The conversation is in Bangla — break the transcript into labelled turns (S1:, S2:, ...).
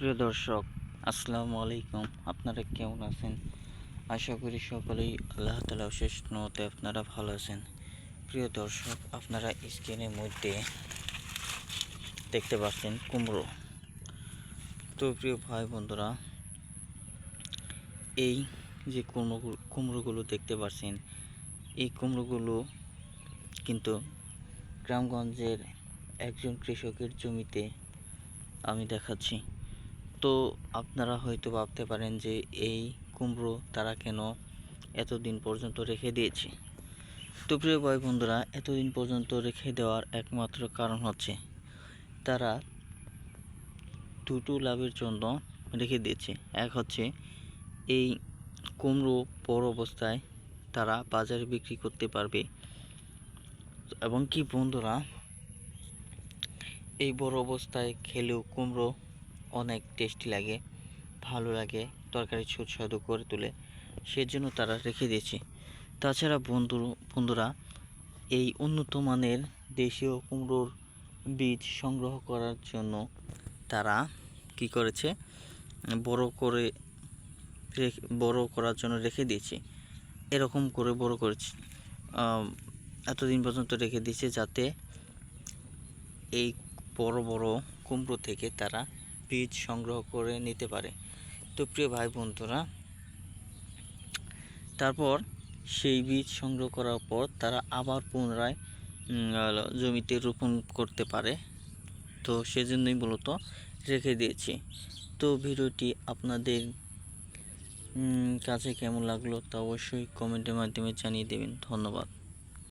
S1: প্রিয় দর্শক, আসসালামু আলাইকুম। আপনারা কেমন আছেন? আশা করি সকলেই আল্লাহ তালা শেষ নতে আপনারা ভালো আছেন। প্রিয় দর্শক, আপনারা স্ক্রিনের মধ্যে দেখতে পাচ্ছেন কুমড়ো। তো প্রিয় ভাই বন্ধুরা, এই যে কুমড়ো কুমড়োগুলো দেখতে পাচ্ছেন, এই কুমড়োগুলো কিন্তু গ্রামগঞ্জের একজন কৃষকের জমিতে আমি দেখাচ্ছি। তো আপনারা হয়তো ভাবতে পারেন যে এই কুমড়ো তারা কেন এতদিন পর্যন্ত রেখে দিয়েছে। তো প্রিয় ভাই বন্ধুরা, এতদিন পর্যন্ত রেখে দেওয়ার একমাত্র কারণ হচ্ছে তারা দুটো লাভের জন্য রেখে দিয়েছে। এক হচ্ছে এই কুমড়ো বড় অবস্থায় তারা বাজারে বিক্রি করতে পারবে। এবং কি বন্ধুরা, এই বড় অবস্থায় খেলেও কুমড়ো অনেক টেস্টি লাগে, ভালো লাগে, তরকারি সুস্বাদু করে তোলে, সেজন্য তারা রেখে দিয়েছে। তাছাড়া বন্ধু, বন্ধুরা, এই উন্নত মানের দেশীয় কুমড়োর বীজ সংগ্রহ করার জন্য তারা কি করেছে? বড় করে বড় করার জন্য রেখে দিয়েছে। এরকম করে বড় করেছে। এতদিন পর্যন্ত রেখে দিয়েছে যাতে এই বড় বড় কুমড়ো থেকে তারা বীজ সংগ্রহ করে নিতে পারে। তো প্রিয় ভাই বন্ধুরা, তারপর সেই বীজ সংগ্রহ করার পর তারা আবার পুনরায় জমিতে রোপণ করতে পারে। তো সেজন্যই মূলত রেখে দিয়েছি। তো ভিডিওটি আপনাদের কাছে কেমন লাগল তা অবশ্যই কমেন্টের মাধ্যমে জানিয়ে দেবেন। ধন্যবাদ।